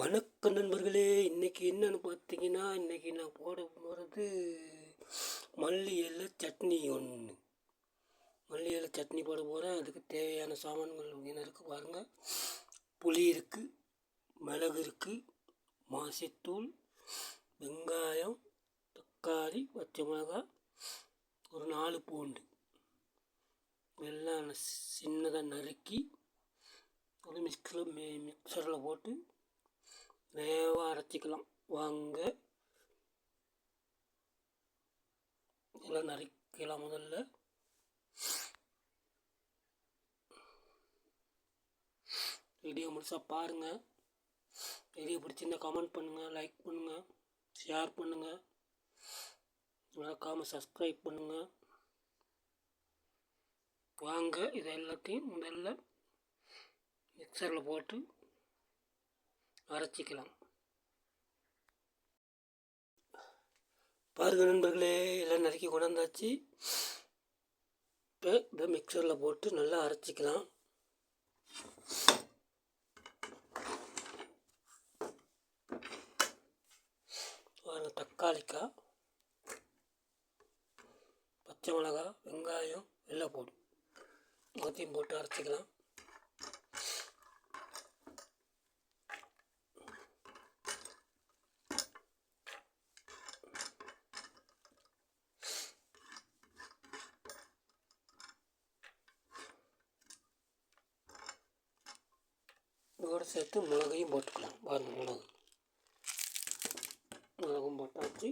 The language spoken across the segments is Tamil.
வணக்கம் நண்பர்களே இன்றைக்கி என்னென்னு பார்த்தீங்கன்னா இன்றைக்கி நான் போட போகிறது மல்லி இலை சட்னி ஒன்று மல்லி இலை சட்னி போட போகிறேன் அதுக்கு தேவையான சாமான்கள் என்ன இருக்குது பாருங்கள் புளி இருக்குது மிளகு இருக்குது மாசித்தூள் வெங்காயம் தக்காளி பச்சை மிளகாய் ஒரு நாலு பூண்டு. எல்லாம் சின்னதாக நறுக்கி ஒரு மிக்ஸில் மி மிக்சரில் போட்டு வேகமாக அரைச்சிக்கலாம். வாங்க. இதெல்லாம் நறுக்கலாம் முதல்ல. வீடியோ முழுசாக பாருங்கள் வீடியோ பிடிச்சிருந்தா கமெண்ட் பண்ணுங்கள் லைக் பண்ணுங்கள் ஷேர் பண்ணுங்கள் மறக்காமல் சப்ஸ்கிரைப் பண்ணுங்கள் வாங்க இது எல்லாத்தையும் முதல்ல மிக்சரில் போட்டு அரைச்சிக்கலாம் பாருங்கள் நண்பர்களே எல்லாம் நறுக்கி கொண்டாந்தாச்சு. இப்போ இதை மிக்சரில் போட்டு நல்லா அரைச்சிக்கலாம். பாருங்க தக்காளிக்காய் பச்சை மிளகா வெங்காயம் எல்லாம் போடும் எல்லாத்தையும் போட்டு அரைச்சிக்கலாம். அதோடு சேர்த்து மிளகையும் போட்டுக்கலாம். பாருங்கள் மிளகு. மிளகும் போட்டாச்சு.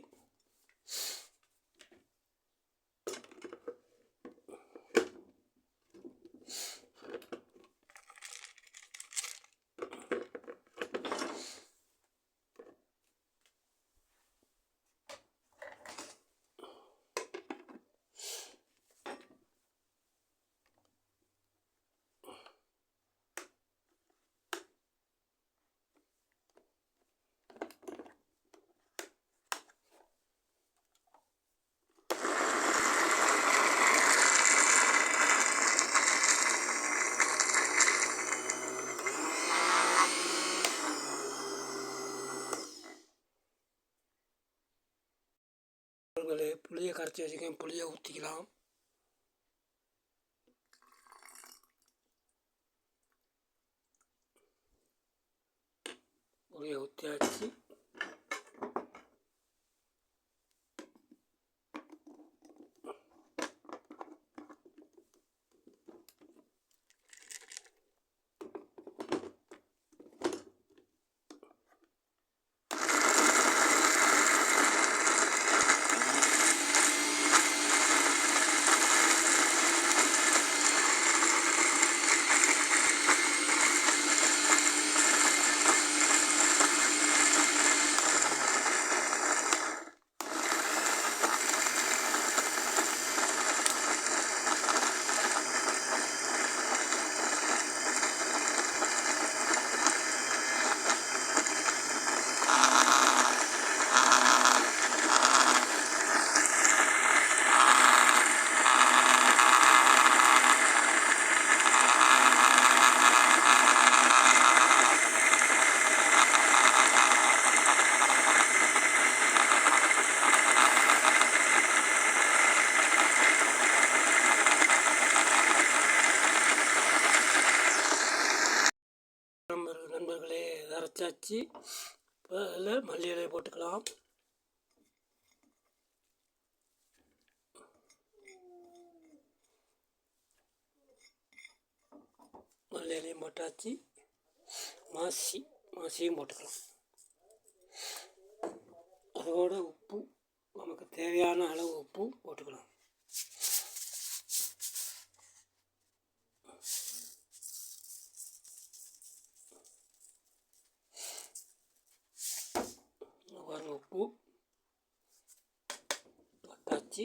நண்பர்களே புளியை கரைச்சி வச்சுக்கேன் புளியை ஊற்றிக்கலாம் புளியை ஊற்றியாச்சு வச்சு இப்போ அதில் மல்லி இலையை போட்டுக்கலாம். மல்லி இலையும் போட்டாச்சு. மாசி மாசியும் போட்டுக்கலாம். அதோட உப்பு நமக்கு தேவையான அளவு உப்பு போட்டுக்கலாம். போட்டாச்சு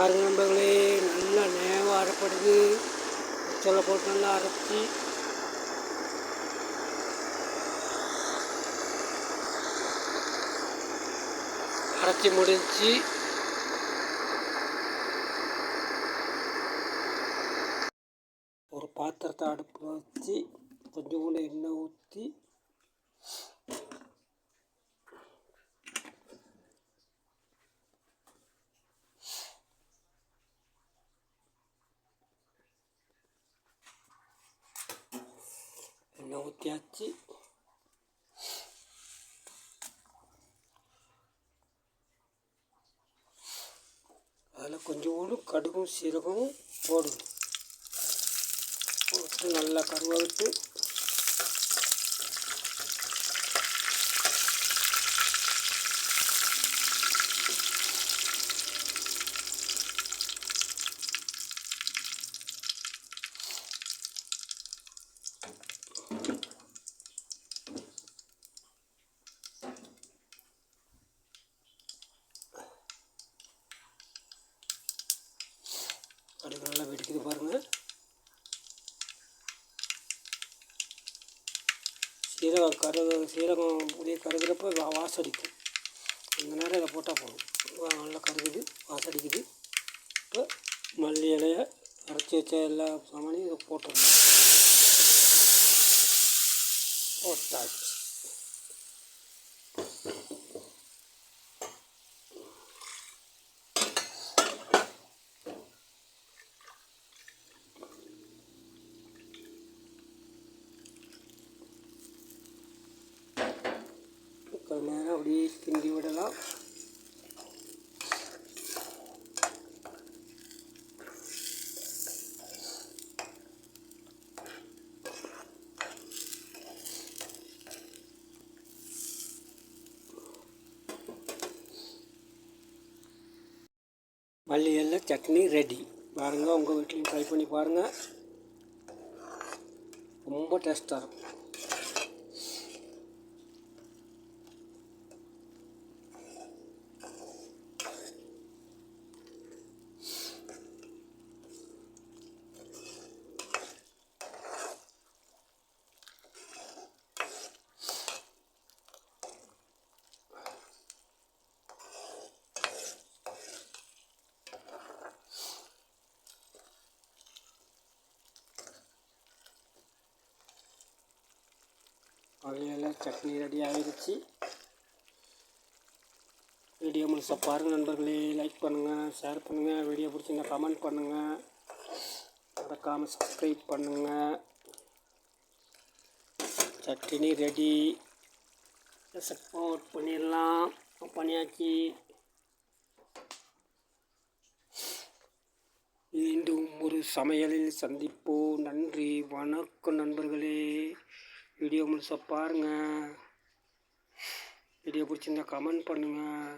பாருங்க நண்பர்களே நல்லா நேவாக அரைப்படுது சொல்ல போட்டு நல்லா அரைச்சி. அரைச்சி முடிஞ்சு. ஒரு பாத்திரத்தை அடுப்பில் வச்சு கொஞ்சோண்டு எண்ணெய் ஊற்றி எண்ணெய் ஊற்றியாச்சு அதில் கொஞ்சோண்டு கடுகும் சீரகமும் போடணும் போட்டு நல்லா கருவாவிட்டு கடுகு நல்லா வெடிக்குது பாருங்கள் சீரகம் கருகு சீரகம் புளிய கருகிறப்ப வா வாசடிக்கும் இந்த நேரம் இதை போட்டால் போதும். வா- நல்லா கருகுது வாசடிக்குது இப்போ மல்லி இலைய அரைச்சி வச்ச எல்லா சாமானையும் இதை போட்டுடணும். போட்டாச்சு கொஞ்ச நேரம் அப்படியே கிண்டி விடலாம். மல்லியல்ல சட்னி ரெடி பாருங்கள் உங்கள் வீட்லேயும் ட்ரை பண்ணி பாருங்கள் ரொம்ப டேஸ்ட்டாக இருக்கும். மல்லியில் சட்னி ரெடி ஆகிடுச்சு வீடியோ முழுசாக பாருங்கள் நண்பர்களே லைக் பண்ணுங்கள் ஷேர் பண்ணுங்கள் வீடியோ பிடிச்சிங்க கமெண்ட் பண்ணுங்கள் மறக்காமல் சப்ஸ்கிரைப் பண்ணுங்கள் சட்னி ரெடி சப்போர்ட் பண்ணிடலாம். பண்ணியாச்சு. மீண்டும் ஒரு சமையலில் சந்திப்போம். நன்றி வணக்கம் நண்பர்களே. வீடியோ முழுசாக பாருங்கள் வீடியோ பிடிச்சிருந்தா கமெண்ட் பண்ணுங்கள்